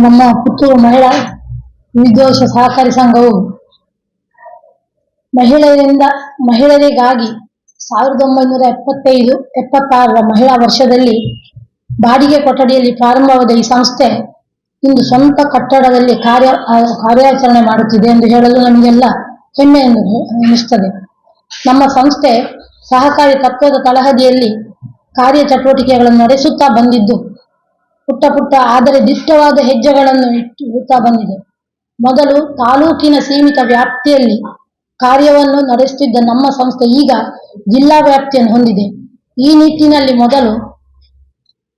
ನಮ್ಮ ಪುತ್ತೂರು ಮಹಿಳಾ ವಿದ್ಯೋಶ ಸಹಕಾರಿ ಸಂಘವು ಮಹಿಳೆಯರಿಂದ ಮಹಿಳೆಯರಿಗಾಗಿ ಸಾವಿರದ ಒಂಬೈನೂರ ಎಪ್ಪತ್ತೈದು, ಎಪ್ಪತ್ತಾರರ ಮಹಿಳಾ ವರ್ಷದಲ್ಲಿ ಬಾಡಿಗೆ ಕೊಠಡಿಯಲ್ಲಿ ಪ್ರಾರಂಭವಾದ ಈ ಸಂಸ್ಥೆ ಇಂದು ಸ್ವಂತ ಕಟ್ಟಡದಲ್ಲಿ ಕಾರ್ಯ ಕಾರ್ಯಾಚರಣೆ ಮಾಡುತ್ತಿದೆ ಎಂದು ಹೇಳಲು ನಮಗೆಲ್ಲ ಹೆಮ್ಮೆ ಎಂದು ಎನಿಸುತ್ತದೆ ನಮ್ಮ ಸಂಸ್ಥೆ ಸಹಕಾರಿ ತತ್ವದ ತಳಹದಿಯಲ್ಲಿ ಕಾರ್ಯಚಟುವಟಿಕೆಗಳನ್ನು ನಡೆಸುತ್ತಾ ಬಂದಿದ್ದು ಪುಟ್ಟ ಪುಟ್ಟ ಆದರೆ ದಿಟ್ಟವಾದ ಹೆಜ್ಜೆಗಳನ್ನು ಇಡುತ್ತಾ ಬಂದಿದೆ. ಮೊದಲು ತಾಲೂಕಿನ ಸೀಮಿತ ವ್ಯಾಪ್ತಿಯಲ್ಲಿ ಕಾರ್ಯವನ್ನು ನಡೆಸುತ್ತಿದ್ದ ನಮ್ಮ ಸಂಸ್ಥೆ ಈಗ ಜಿಲ್ಲಾ ವ್ಯಾಪ್ತಿಯನ್ನು ಹೊಂದಿದೆ. ಈ ನಿಟ್ಟಿನಲ್ಲಿ ಮೊದಲು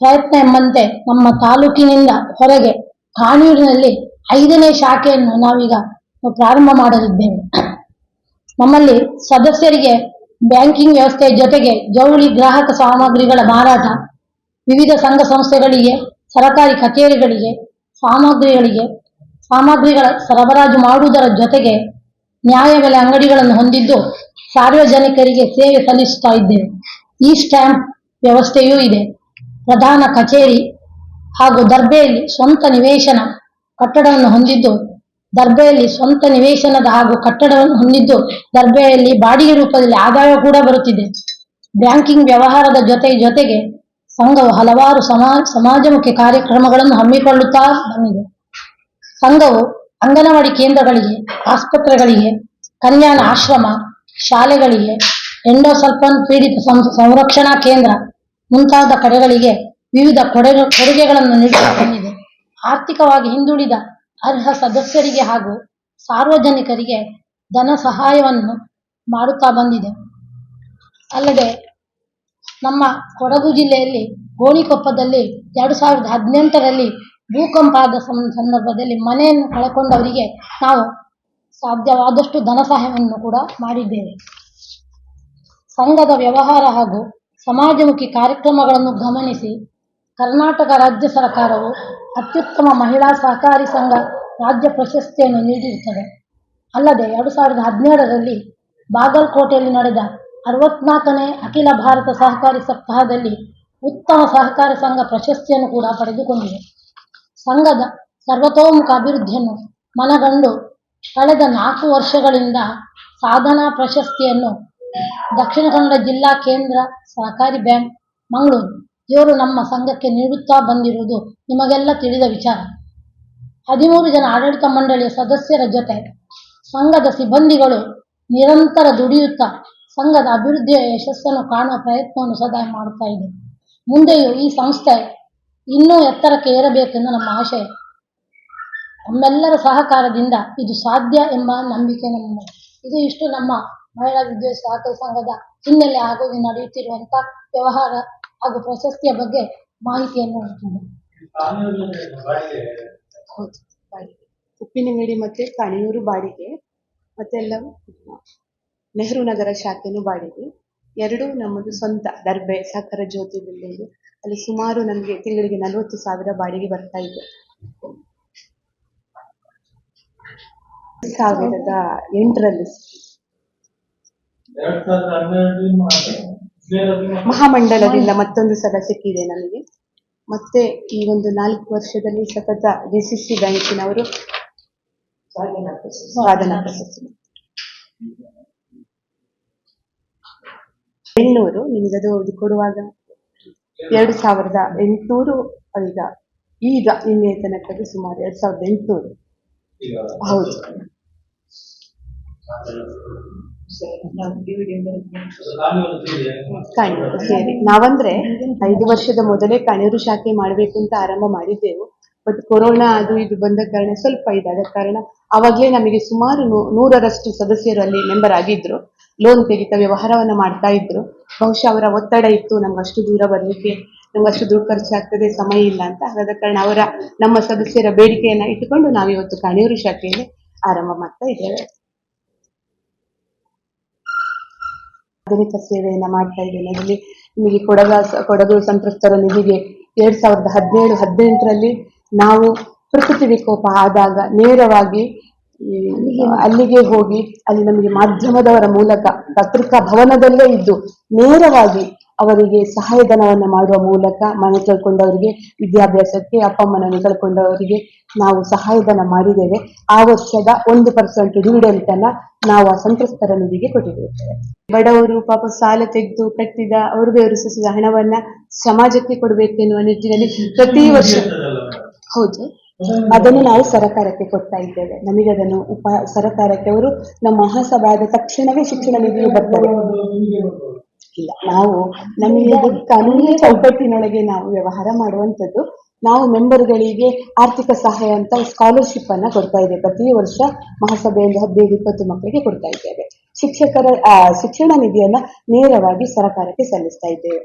ಪ್ರಯತ್ನ ಎಂಬಂತೆ ನಮ್ಮ ತಾಲೂಕಿನಿಂದ ಹೊರಗೆ ಕಾನೂರಿನಲ್ಲಿ ಐದನೇ ಶಾಖೆಯನ್ನು ನಾವೀಗ ಪ್ರಾರಂಭ ಮಾಡಲಿದ್ದೇವೆ. ನಮ್ಮಲ್ಲಿ ಸದಸ್ಯರಿಗೆ ಬ್ಯಾಂಕಿಂಗ್ ವ್ಯವಸ್ಥೆಯ ಜೊತೆಗೆ ಜವಳಿ ಗ್ರಾಹಕ ಸಾಮಗ್ರಿಗಳ ಮಾರಾಟ, ವಿವಿಧ ಸಂಘ ಸಂಸ್ಥೆಗಳಿಗೆ ಸರಕಾರಿ ಕಚೇರಿಗಳಿಗೆ, ಸಾಮಗ್ರಿಗಳಿಗೆ, ಸಾಮಗ್ರಿಗಳ ಸರಬರಾಜು ಮಾಡುವುದರ ಜೊತೆಗೆ ನ್ಯಾಯಬೆಲೆ ಅಂಗಡಿಗಳನ್ನು ಹೊಂದಿದ್ದು ಸಾರ್ವಜನಿಕರಿಗೆ ಸೇವೆ ಸಲ್ಲಿಸುತ್ತಾ ಇದ್ದೇವೆ. ಈ ಸ್ಟ್ಯಾಂಪ್ ವ್ಯವಸ್ಥೆಯೂ ಇದೆ. ಪ್ರಧಾನ ಕಚೇರಿ ಹಾಗೂ ದರ್ಬೆಯಲ್ಲಿ ಸ್ವಂತ ನಿವೇಶನ ಕಟ್ಟಡವನ್ನು ಹೊಂದಿದ್ದು, ದರ್ಬೆಯಲ್ಲಿ ಸ್ವಂತ ನಿವೇಶನದ ಹಾಗೂ ಕಟ್ಟಡವನ್ನು ಹೊಂದಿದ್ದು ದರ್ಬೆಯಲ್ಲಿ ಬಾಡಿಗೆ ರೂಪದಲ್ಲಿ ಆದಾಯ ಕೂಡ ಬರುತ್ತಿದೆ. ಬ್ಯಾಂಕಿಂಗ್ ವ್ಯವಹಾರದ ಜೊತೆ ಜೊತೆಗೆ ಸಂಘವು ಹಲವಾರು ಸಮಾಜ, ಸಮಾಜಮುಖಿ ಕಾರ್ಯಕ್ರಮಗಳನ್ನು ಹಮ್ಮಿಕೊಳ್ಳುತ್ತಾ ಬಂದಿದೆ. ಸಂಘವು ಅಂಗನವಾಡಿ ಕೇಂದ್ರಗಳಿಗೆ, ಆಸ್ಪತ್ರೆಗಳಿಗೆ, ಕಲ್ಯಾಣ ಆಶ್ರಮ, ಶಾಲೆಗಳಿಗೆ ಎಂಡೋಸಲ್ಪನ್ ಪೀಡಿತ ಸಂರಕ್ಷಣಾ ಕೇಂದ್ರ ಮುಂತಾದ ಕಡೆಗಳಿಗೆ ವಿವಿಧ ಕೊಡೆ, ಕೊಡುಗೆಗಳನ್ನು ನೀಡುತ್ತಾ ಬಂದಿದೆ. ಆರ್ಥಿಕವಾಗಿ ಹಿಂದುಳಿದ ಅರ್ಹ ಸದಸ್ಯರಿಗೆ ಹಾಗೂ ಸಾರ್ವಜನಿಕರಿಗೆ ಧನ ಸಹಾಯವನ್ನು ಮಾಡುತ್ತಾ ಬಂದಿದೆ. ಅಲ್ಲದೆ ನಮ್ಮ ಕೊಡಗು ಜಿಲ್ಲೆಯಲ್ಲಿ ಗೋಣಿಕೊಪ್ಪದಲ್ಲಿ ಎರಡು ಸಾವಿರದ ಹದಿನೆಂಟರಲ್ಲಿ ಭೂಕಂಪ ಆದ ಸಂದರ್ಭದಲ್ಲಿ ಮನೆಯನ್ನು ಕಳಕೊಂಡವರಿಗೆ ನಾವು ಸಾಧ್ಯವಾದಷ್ಟು ಧನ ಸಹಾಯವನ್ನು ಕೂಡ ಮಾಡಿದ್ದೇವೆ. ಸಂಘದ ವ್ಯವಹಾರ ಹಾಗೂ ಸಮಾಜಮುಖಿ ಕಾರ್ಯಕ್ರಮಗಳನ್ನು ಗಮನಿಸಿ ಕರ್ನಾಟಕ ರಾಜ್ಯ ಸರ್ಕಾರವು ಅತ್ಯುತ್ತಮ ಮಹಿಳಾ ಸಹಕಾರಿ ಸಂಘ ರಾಜ್ಯ ಪ್ರಶಸ್ತಿಯನ್ನು ನೀಡಿರುತ್ತದೆ. ಅಲ್ಲದೆ ಎರಡು ಸಾವಿರದ ಹದಿನೇಳರಲ್ಲಿ ಬಾಗಲಕೋಟೆಯಲ್ಲಿ ನಡೆದ ಅರವತ್ನಾಲ್ಕನೇ ಅಖಿಲ ಭಾರತ ಸಹಕಾರಿ ಸಪ್ತಾಹದಲ್ಲಿ ಉತ್ತಮ ಸಹಕಾರಿ ಸಂಘ ಪ್ರಶಸ್ತಿಯನ್ನು ಕೂಡ ಪಡೆದುಕೊಂಡಿದೆ. ಸಂಘದ ಸರ್ವತೋಮುಖ ಅಭಿವೃದ್ಧಿಯನ್ನು ಮನಗಂಡು ಕಳೆದ ನಾಲ್ಕು ವರ್ಷಗಳಿಂದ ಸಾಧನಾ ಪ್ರಶಸ್ತಿಯನ್ನು ದಕ್ಷಿಣ ಕನ್ನಡ ಜಿಲ್ಲಾ ಕೇಂದ್ರ ಸಹಕಾರಿ ಬ್ಯಾಂಕ್ ಮಂಗಳೂರು. ಇವರು ನಮ್ಮ ಸಂಘಕ್ಕೆ ನೀಡುತ್ತಾ ಬಂದಿರುವುದು ನಿಮಗೆಲ್ಲ ತಿಳಿದ ವಿಚಾರ. ಹದಿಮೂರು ಜನ ಆಡಳಿತ ಮಂಡಳಿಯ ಸದಸ್ಯರ ಜೊತೆ ಸಂಘದ ಸಿಬ್ಬಂದಿಗಳು ನಿರಂತರ ದುಡಿಯುತ್ತಾ ಸಂಘದ ಅಭಿವೃದ್ಧಿಯ ಯಶಸ್ಸನ್ನು ಕಾಣುವ ಪ್ರಯತ್ನವನ್ನು ಸದಾ ಮಾಡುತ್ತಾ ಇದೆ. ಮುಂದೆಯೂ ಈ ಸಂಸ್ಥೆ ಇನ್ನೂ ಎತ್ತರಕ್ಕೆ ಏರಬೇಕೆಂದು ನಮ್ಮ ಆಶೆ ನಮ್ಮೆಲ್ಲರ ಸಹಕಾರದಿಂದ ಇದು ಸಾಧ್ಯ ಎಂಬ ನಂಬಿಕೆ ನಮ್ಮ ಇದು. ಇಷ್ಟು ನಮ್ಮ ಮಹಿಳಾ ವಿದ್ಯುತ್ ಸಹಕಾರಿ ಸಂಘದ ಹಿನ್ನೆಲೆ ಹಾಗೂ ನಡೆಯುತ್ತಿರುವಂತಹ ವ್ಯವಹಾರ ಹಾಗೂ ಪ್ರಶಸ್ತಿಯ ಬಗ್ಗೆ ಮಾಹಿತಿಯನ್ನು ಉಪ್ಪಿನ ಉಪ್ಪಿನಂಗಡಿ ಮತ್ತೆ ಕಣಿಯೂರು ಬಾಡಿಗೆ, ಮತ್ತೆಲ್ಲ ನೆಹರು ನಗರ ಶಾಖೆನೂ ಬಾಡಿಗೆ ಎರಡೂ ನಮ್ಮದು ಸ್ವಂತ ದರ್ಬೆ ಸಹಕಾರ ಜ್ಯೋತಿ ಬಿಲ್ಡಿಂಗ್. ಅಲ್ಲಿ ಸುಮಾರು ನಮಗೆ ತಿಂಗಳಿಗೆ ನಲವತ್ತು ಸಾವಿರ ಬಾಡಿಗೆ ಬರ್ತಾ ಇದೆ ಸಾವಿರದ ಎಂಟರಲ್ಲಿ. ಮಹಾಮಂಡಲದಿಂದ ಮತ್ತೊಂದು ಸಲ ಸಿಕ್ಕಿದೆ ನಮಗೆ. ಮತ್ತೆ ಈ ಒಂದು ನಾಲ್ಕು ವರ್ಷದಲ್ಲಿ ಸತತ ಡಿ ಸಿ ಸಿ ಬ್ಯಾಂಕಿನವರು ಸಾಧನಾ ಪ್ರಶಸ್ತಿ. ಎಣ್ಣೂರು ನಿಮಗೆ ಅದು ಕೊಡುವಾಗ ಎರಡು ಸಾವಿರದ ಎಂಟುನೂರು ಈಗ. ಈಗ ನಿನ್ನೆ ತನಕದ್ದು ಸುಮಾರು ಎರಡು ಸಾವಿರದ ಎಂಟುನೂರು. ಹೌದು. ಸೇರಿ. ನಾವಂದ್ರೆ ಐದು ವರ್ಷದ ಮೊದಲೇ ಕಾಣಿಯೂರು ಶಾಖೆ ಮಾಡಬೇಕು ಅಂತ ಆರಂಭ ಮಾಡಿದ್ದೆವು. ಬಟ್ ಕೊರೋನಾ ಅದು ಇದು ಬಂದ ಕಾರಣ ಸ್ವಲ್ಪ ಇದಾದ ಕಾರಣ ಆವಾಗಲೇ ನಮಗೆ ಸುಮಾರು ನೂರರಷ್ಟು ಸದಸ್ಯರು ಅಲ್ಲಿ ಮೆಂಬರ್ ಆಗಿದ್ರು. ಲೋನ್ ತೆಗಿತಾ ವ್ಯವಹಾರವನ್ನು ಮಾಡ್ತಾ ಇದ್ರು. ಬಹುಶಃ ಅವರ ಒತ್ತಡ ಇತ್ತು. ನಮ್ಗೆ ಅಷ್ಟು ದೂರ ಬರ್ಲಿಕ್ಕೆ ನಮ್ಗೆ ಅಷ್ಟು ದುಡ್ಡು ಖರ್ಚಾಗ್ತದೆ ಸಮಯ ಇಲ್ಲ ಅಂತ ಹಾಗಾದ ಕಾರಣ ಅವರ, ನಮ್ಮ ಸದಸ್ಯರ ಬೇಡಿಕೆಯನ್ನ ಇಟ್ಟುಕೊಂಡು ನಾವಿವತ್ತು ಕಾಣಿಯೂರು ಶಾಖೆಯಲ್ಲಿ ಆರಂಭ ಮಾಡ್ತಾ ಇದ್ದೇವೆ. ಆಧುನಿಕ ಸೇವೆಯನ್ನ ಮಾಡ್ತಾ ಇದ್ದೇನೆ. ಅದರಲ್ಲಿ ನಿಮಗೆ ಕೊಡಗ ಕೊಡಗು ಸಂತ್ರಸ್ತರ ನಿಧಿಗೆ ಎರಡ್ ಸಾವಿರದ ಹದಿನೇಳು, ಹದಿನೆಂಟರಲ್ಲಿ ನಾವು ಪ್ರಕೃತಿ ವಿಕೋಪ ಆದಾಗ ನೇರವಾಗಿ ಅಲ್ಲಿಗೆ ಹೋಗಿ. ಅಲ್ಲಿ ನಮಗೆ ಮಾಧ್ಯಮದವರ ಮೂಲಕ ಪತ್ರಿಕಾ ಭವನದಲ್ಲೇ ಇದ್ದು ನೇರವಾಗಿ ಅವರಿಗೆ ಸಹಾಯಧನವನ್ನು ಮಾಡುವ ಮೂಲಕ ಮನೆ ಕಳ್ಕೊಂಡವರಿಗೆ ವಿದ್ಯಾಭ್ಯಾಸಕ್ಕೆ ಅಪ್ಪ ಅಮ್ಮನನ್ನು ಕಳ್ಕೊಂಡವರಿಗೆ ನಾವು ಸಹಾಯಧನ ಮಾಡಿದ್ದೇವೆ. ಆ ವರ್ಷದ ಒಂದು ಪರ್ಸೆಂಟ್ ಡಿವಿಡೆಂಟ್ ಅನ್ನ ನಾವು ಆ ಸಂತ್ರಸ್ತರ ನಿಧಿಗೆ ಕೊಟ್ಟಿದ್ದೇವೆ. ಬಡವರು ಪಾಪ ಸಾಲ ತೆಗೆದು ಕಟ್ಟಿದ ಅವರು ಸಸಿದ ಹಣವನ್ನ ಸಮಾಜಕ್ಕೆ ಕೊಡಬೇಕೆನ್ನುವ ನಿಟ್ಟಿನಲ್ಲಿ ಪ್ರತಿ ವರ್ಷ ಹೌದು. ಅದನ್ನು ನಾವು ಸರಕಾರಕ್ಕೆ ಕೊಡ್ತಾ ಇದ್ದೇವೆ. ನಮಗೆ ಅದನ್ನು ಉಪ ಸರಕಾರಕ್ಕೆ ಅವರು ನಮ್ಮ ಮಹಾಸಭೆ ಆದ ತಕ್ಷಣವೇ ಶಿಕ್ಷಣ ನಿಧಿಯು ಬರ್ತದೆ. ಇಲ್ಲ ನಾವು ನಮಗೆ ಕಾನೂನಿನ ಚೌಕಟ್ಟಿನೊಳಗೆ ನಾವು ವ್ಯವಹಾರ ಮಾಡುವಂತದ್ದು ನಾವು ಮೆಂಬರ್ಗಳಿಗೆ ಆರ್ಥಿಕ ಸಹಾಯ ಅಂತ ಸ್ಕಾಲರ್ಶಿಪ್ ಅನ್ನ ಕೊಡ್ತಾ ಇದ್ದೇವೆ. ಪ್ರತಿ ವರ್ಷ ಮಹಾಸಭೆಯಿಂದ ಹದಿನೈದು ಇಪ್ಪತ್ತು ಮಕ್ಕಳಿಗೆ ಕೊಡ್ತಾ ಇದ್ದೇವೆ. ಶಿಕ್ಷಕರ ಶಿಕ್ಷಣ ನಿಧಿಯನ್ನ ನೇರವಾಗಿ ಸರಕಾರಕ್ಕೆ ಸಲ್ಲಿಸ್ತಾ ಇದ್ದೇವೆ.